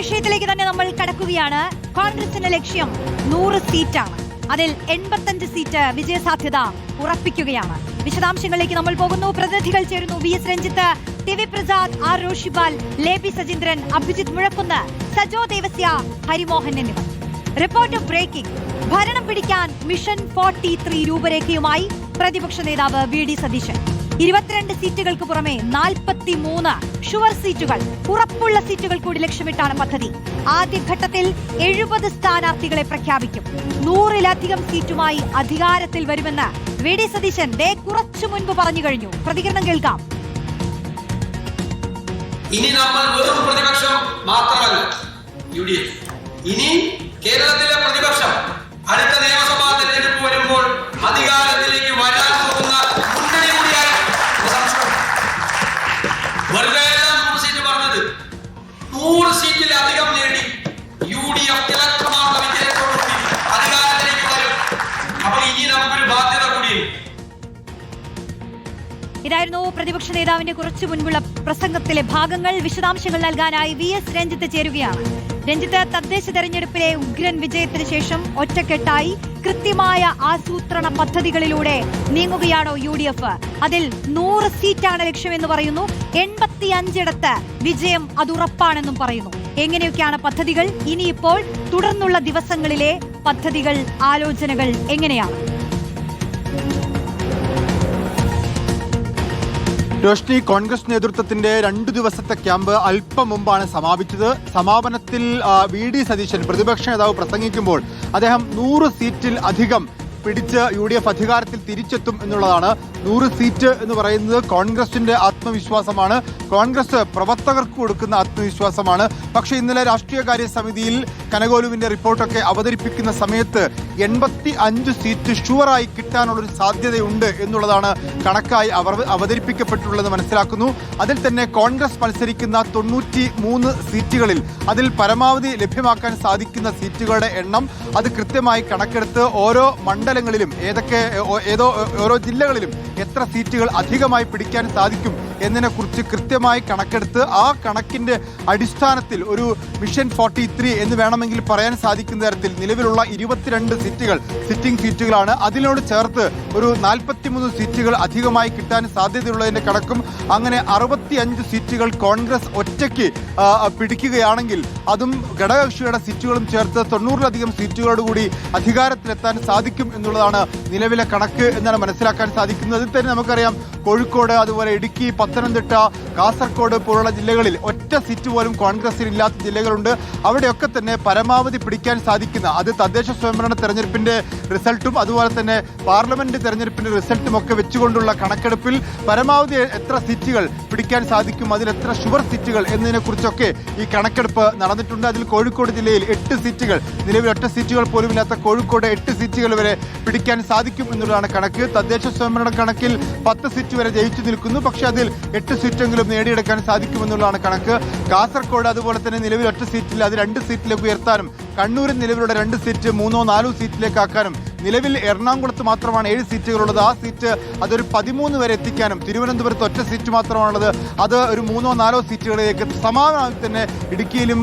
വിഷയത്തിലേക്ക് തന്നെ നമ്മൾ കടക്കുകയാണ്. കോൺഗ്രസിന്റെ ലക്ഷ്യം നൂറ് സീറ്റാണ്. അതിൽ എൺപത്തഞ്ച് സീറ്റ് വിജയസാധ്യത ഉറപ്പിക്കുകയാണ്. വിശദാംശങ്ങളിലേക്ക് നമ്മൾ പോകുന്നു. പ്രതിനിധികൾ ചേരുന്നു. V S Ranjith T V Prasad R Roshipal Leby Sajeendran Abhijith Muzhakkunnu Sajo Devasya Harimohan എന്നിവർ. Report breaking. ഭരണം പിടിക്കാൻ മിഷൻ ഫോർട്ടി ത്രീ രൂപരേഖയുമായി പ്രതിപക്ഷ നേതാവ് വി ഡി സതീശൻ. ഇരുപത്തിരണ്ട് സീറ്റുകൾക്ക് പുറമെ നാൽപ്പത്തി മൂന്ന് ഷുവർ സീറ്റുകൾ ഉറപ്പുള്ള സീറ്റുകൾ കൂടി ലക്ഷ്യമിട്ടാണ് പദ്ധതി. ആദ്യഘട്ടത്തിൽ എഴുപത് സ്ഥാനാർത്ഥികളെ പ്രഖ്യാപിക്കും. നൂറിലധികം സീറ്റുമായി അധികാരത്തിൽ വരുമെന്ന് വി ഡി സതീശൻ ദേ കുറച്ചു മുൻപ് പറഞ്ഞു കഴിഞ്ഞു. പ്രതികരണം കേൾക്കാം. ഇനി നമ്മൾ വെറും പ്രതിപക്ഷം മാത്രമല്ല യു ഡി എഫ്. ഇനി കേരളത്തിലെ പ്രതിപക്ഷം അടുത്ത നിയമസഭാ പ്രതിപക്ഷ നേതാവിന്റെ കുറച്ചു മുൻപുള്ള പ്രസംഗത്തിലെ ഭാഗങ്ങൾ വിശദാംശങ്ങൾ നൽകാനായി വി എസ് രഞ്ജിത്ത് ചേരുകയാണ്. രഞ്ജിത്ത് തദ്ദേശ തെരഞ്ഞെടുപ്പിലെ ഉഗ്രൻ വിജയത്തിന് ശേഷം ഒറ്റക്കെട്ടായി കൃത്യമായ ആസൂത്രണ പദ്ധതികളിലൂടെ നീങ്ങുകയാണോ യു ഡി എഫ് അതിൽ നൂറ് സീറ്റാണ് ലക്ഷ്യമെന്ന് പറയുന്നു. എൺപത്തി അഞ്ചിടത്ത് വിജയം അത് ഉറപ്പാണെന്നും പറയുന്നു. എങ്ങനെയൊക്കെയാണ് പദ്ധതികൾ? ഇനിയിപ്പോൾ തുടർന്നുള്ള ദിവസങ്ങളിലെ പദ്ധതികൾ ആലോചനകൾ എങ്ങനെയാണ്? രോഷ്നി കോൺഗ്രസ് നേതൃത്വത്തിന്റെ രണ്ടു ദിവസത്തെ ക്യാമ്പ് അല്പം മുമ്പാണ് സമാപിച്ചത്. സമാപനത്തിൽ വി ഡി സതീശൻ പ്രതിപക്ഷ നേതാവ് പ്രസംഗിക്കുമ്പോൾ അദ്ദേഹം നൂറ് സീറ്റിൽ അധികം പിടിച്ച് യു ഡി എഫ് അധികാരത്തിൽ തിരിച്ചെത്തും എന്നുള്ളതാണ് നൂറ് സീറ്റ് എന്ന് പറയുന്നത് കോൺഗ്രസിന്റെ ആത്മവിശ്വാസമാണ്. കോൺഗ്രസ് പ്രവർത്തകർക്ക് കൊടുക്കുന്ന ആത്മവിശ്വാസമാണ്. പക്ഷേ ഇന്നലെ രാഷ്ട്രീയകാര്യ സമിതിയിൽ കനകോലുവിന്റെ റിപ്പോർട്ടൊക്കെ അവതരിപ്പിക്കുന്ന സമയത്ത് എൺപത്തി അഞ്ച് സീറ്റ് ഷുവറായി കിട്ടാനുള്ളൊരു സാധ്യതയുണ്ട് എന്നുള്ളതാണ് കണക്കായി അവർ അവതരിപ്പിക്കപ്പെട്ടുള്ളത് മനസ്സിലാക്കുന്നു. അതിൽ തന്നെ കോൺഗ്രസ് മത്സരിക്കുന്ന തൊണ്ണൂറ്റി മൂന്ന് സീറ്റുകളിൽ അതിൽ പരമാവധി ലഭ്യമാക്കാൻ സാധിക്കുന്ന സീറ്റുകളുടെ എണ്ണം അത് കൃത്യമായി കണക്കെടുത്ത് ഓരോ മണ്ഡലങ്ങളിലും ഏതൊക്കെ ഏതോ ഓരോ ജില്ലകളിലും എത്ര സീറ്റുകൾ അധികമായി പിടിക്കാൻ സാധിക്കും എന്നതിനെക്കുറിച്ച് കൃത്യമായി കണക്കെടുത്ത് ആ കണക്കിന്റെ അടിസ്ഥാനത്തിൽ ഒരു മിഷൻ ഫോർട്ടി ത്രീ എന്ന് വേണമെങ്കിൽ പറയാൻ സാധിക്കുന്ന തരത്തിൽ നിലവിലുള്ള ഇരുപത്തിരണ്ട് സീറ്റുകൾ സിറ്റിംഗ് സീറ്റുകളാണ് അതിനോട് ചേർത്ത് ഒരു നാൽപ്പത്തിമൂന്ന് സീറ്റുകൾ അധികമായി കിട്ടാൻ സാധ്യതയുള്ളതിന്റെ കണക്കും അങ്ങനെ അറുപത്തിയഞ്ച് സീറ്റുകൾ കോൺഗ്രസ് ഒറ്റയ്ക്ക് പിടിക്കുകയാണെങ്കിൽ അതും ഘടകകക്ഷിയുടെ സീറ്റുകളും ചേർത്ത് തൊണ്ണൂറിലധികം സീറ്റുകളോടുകൂടി അധികാരത്തിലെത്താൻ സാധിക്കും എന്നുള്ളതാണ് നിലവിലെ കണക്ക് എന്നാണ് മനസ്സിലാക്കാൻ സാധിക്കുന്നത്. അതിൽ തന്നെ നമുക്കറിയാം കോഴിക്കോട് അതുപോലെ ഇടുക്കി പത്തനംതിട്ട കാസർഗോഡ് പോലുള്ള ജില്ലകളിൽ ഒറ്റ സീറ്റ് പോലും കോൺഗ്രസിന് ഇല്ലാത്ത ജില്ലകളുണ്ട്. അവിടെയൊക്കെ തന്നെ പരമാവധി പിടിക്കാൻ സാധിക്കുന്ന അത് തദ്ദേശ സ്വയംഭരണ തെരഞ്ഞെടുപ്പിന്റെ റിസൾട്ടും അതുപോലെ തന്നെ പാർലമെന്റ് തെരഞ്ഞെടുപ്പിന്റെ റിസൾട്ടും ഒക്കെ വെച്ചുകൊണ്ടുള്ള കണക്കെടുപ്പിൽ പരമാവധി എത്ര സീറ്റുകൾ പിടിക്കാൻ സാധിക്കും. അതിൽ എത്ര ഷുവർ സീറ്റുകൾ എന്നതിനെ കുറിച്ചൊക്കെ ഈ കണക്കെടുപ്പ് നടന്നിട്ടുണ്ട്. അതിൽ കോഴിക്കോട് ജില്ലയിൽ എട്ട് സീറ്റുകൾ നിലവിൽ ഒറ്റ സീറ്റുകൾ പോലും ഇല്ലാത്ത കോഴിക്കോട് എട്ട് സീറ്റുകൾ വരെ പിടിക്കാൻ സാധിക്കും എന്നുള്ളതാണ് കണക്ക്. തദ്ദേശ സ്വയംഭരണ കണക്കിൽ പത്ത് സീറ്റ് വരെ ജയിച്ചു നിൽക്കുന്നു. പക്ഷേ അതിൽ എട്ട് സീറ്റെങ്കിലും നേടിയെടുക്കാൻ സാധിക്കുമെന്നുള്ളതാണ് കണക്ക്. കാസർകോട് അതുപോലെ തന്നെ നിലവിൽ ഒറ്റ സീറ്റിൽ അത് രണ്ട് സീറ്റിലേക്ക് ഉയർത്താനും കണ്ണൂരിൽ നിലവിലുള്ള രണ്ട് സീറ്റ് മൂന്നോ നാലോ സീറ്റിലേക്ക് ആക്കാനും നിലവിൽ എറണാകുളത്ത് മാത്രമാണ് ഏഴ് സീറ്റുകളുള്ളത്. ആ സീറ്റ് അതൊരു പതിമൂന്ന് വരെ എത്തിക്കാനും തിരുവനന്തപുരത്ത് ഒറ്റ സീറ്റ് മാത്രമാണുള്ളത്. അത് ഒരു മൂന്നോ നാലോ സീറ്റുകളിലേക്ക് സമാനമായി തന്നെ ഇടുക്കിയിലും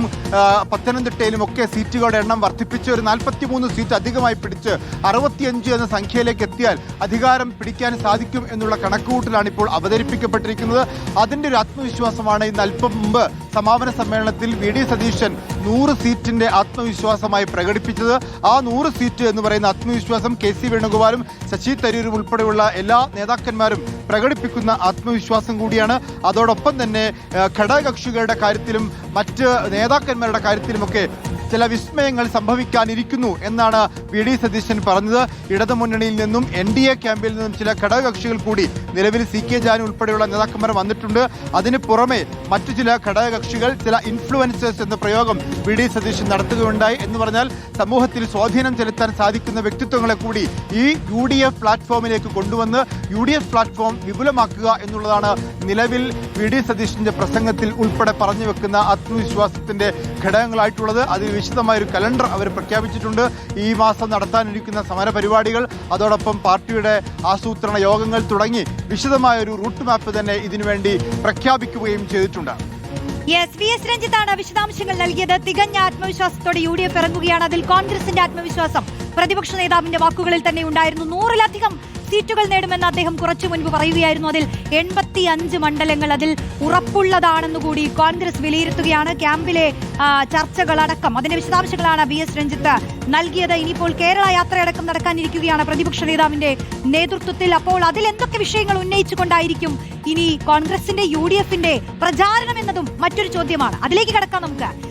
പത്തനംതിട്ടയിലും ഒക്കെ സീറ്റുകളുടെ എണ്ണം വർദ്ധിപ്പിച്ച് ഒരു നാൽപ്പത്തി മൂന്ന് സീറ്റ് അധികമായി പിടിച്ച് അറുപത്തിയഞ്ച് എന്ന സംഖ്യയിലേക്ക് എത്തിയാൽ അധികാരം പിടിക്കാൻ സാധിക്കും എന്നുള്ള കണക്കുകൂട്ടലാണ് ഇപ്പോൾ അവതരിപ്പിക്കപ്പെട്ടിരിക്കുന്നത്. അതിന്റെ ഒരു ആത്മവിശ്വാസമാണ് ഇന്ന് അല്പം മുമ്പ് സമാപന സമ്മേളനത്തിൽ വി. ഡി. സതീശൻ നൂറ് സീറ്റിന്റെ ആത്മവിശ്വാസമായി പ്രകടിപ്പിച്ചത്. ആ നൂറ് സീറ്റ് എന്ന് പറയുന്ന ആത്മവിശ്വാസം കെ സി വേണുഗോപാലും ശശി തരൂരും ഉൾപ്പെടെയുള്ള എല്ലാ നേതാക്കന്മാരും പ്രകടിപ്പിക്കുന്ന ആത്മവിശ്വാസം കൂടിയാണ്. അതോടൊപ്പം തന്നെ ഘടകകക്ഷികളുടെ കാര്യത്തിലും മറ്റ് നേതാക്കന്മാരുടെ കാര്യത്തിലുമൊക്കെ ചില വിസ്മയങ്ങൾ സംഭവിക്കാനിരിക്കുന്നു എന്നാണ് വി ഡി സതീശൻ പറഞ്ഞത്. ഇടതുമുന്നണിയിൽ നിന്നും എൻ ഡി എ ക്യാമ്പിൽ നിന്നും ചില ഘടകകക്ഷികൾ കൂടി നിലവിൽ സി കെ ജാൻ ഉൾപ്പെടെയുള്ള നേതാക്കന്മാർ വന്നിട്ടുണ്ട്. അതിന് പുറമെ മറ്റു ചില ഘടകകക്ഷികൾ ചില ഇൻഫ്ലുവൻസേഴ്സ് എന്ന പ്രയോഗം വി ഡി സതീശൻ നടത്തുകയുണ്ടായി എന്ന് പറഞ്ഞാൽ സമൂഹത്തിൽ സ്വാധീനം ചെലുത്താൻ സാധിക്കുന്ന വ്യക്തിത്വങ്ങളെ കൂടി ഈ യു ഡി എഫ് പ്ലാറ്റ്ഫോമിലേക്ക് കൊണ്ടുവന്ന് യു ഡി എഫ് പ്ലാറ്റ്ഫോം വിപുലമാക്കുക എന്നുള്ളതാണ് നിലവിൽ വി ഡി സതീശന്റെ പ്രസംഗത്തിൽ ഉൾപ്പെടെ പറഞ്ഞു വെക്കുന്ന ആത്മവിശ്വാസത്തിന്റെ ഘടകങ്ങളായിട്ടുള്ളത്. അതിൽ വിശദമായ ഒരു കലണ്ടർ അവർ പ്രഖ്യാപിച്ചിട്ടുണ്ട്. ഈ മാസം നടത്താനിരിക്കുന്ന സമര പരിപാടികൾ അതോടൊപ്പം പാർട്ടിയുടെ ആസൂത്രണ യോഗങ്ങൾ തുടങ്ങി വിശദമായ ഒരു റൂട്ട് മാപ്പ് തന്നെ ഇതിനുവേണ്ടി പ്രഖ്യാപിക്കുകയും ചെയ്തിട്ടുണ്ട്. യെസ് വി എസ് രഞ്ജിത്താണ് വിശദാംശങ്ങൾ നൽകിയത്. തികഞ്ഞ ആത്മവിശ്വാസത്തോടെ യു ഡി എഫ് ഇറങ്ങുകയാണ്. അതിൽ കോൺഗ്രസിന്റെ ആത്മവിശ്വാസം. പ്രതിപക്ഷ നേതാവിന്റെ വാക്കുകളിൽ തന്നെ ഉണ്ടായിരുന്നു നൂറിലധികം സീറ്റുകൾ നേടുമെന്ന് അദ്ദേഹം കുറച്ചു മുൻപ് പറയുകയായിരുന്നു. അതിൽ എൺപത്തി അഞ്ച് മണ്ഡലങ്ങൾ അതിൽ ഉറപ്പുള്ളതാണെന്ന് കൂടി കോൺഗ്രസ് വിലയിരുത്തുകയാണ്. ക്യാമ്പിലെ ചർച്ചകൾ അടക്കം അതിന്റെ വിശദാംശങ്ങളാണ് ബി എസ് രഞ്ജിത്ത് നൽകിയത്. ഇനിയിപ്പോൾ കേരള യാത്രയടക്കം നടക്കാനിരിക്കുകയാണ് പ്രതിപക്ഷ നേതാവിന്റെ നേതൃത്വത്തിൽ. അപ്പോൾ അതിൽ എന്തൊക്കെ വിഷയങ്ങൾ ഉന്നയിച്ചുകൊണ്ടായിരിക്കും ഇനി കോൺഗ്രസിന്റെ യു ഡി എഫിന്റെ പ്രചാരണം എന്നതും മറ്റൊരു ചോദ്യമാണ്. അതിലേക്ക് കടക്കാം നമുക്ക്.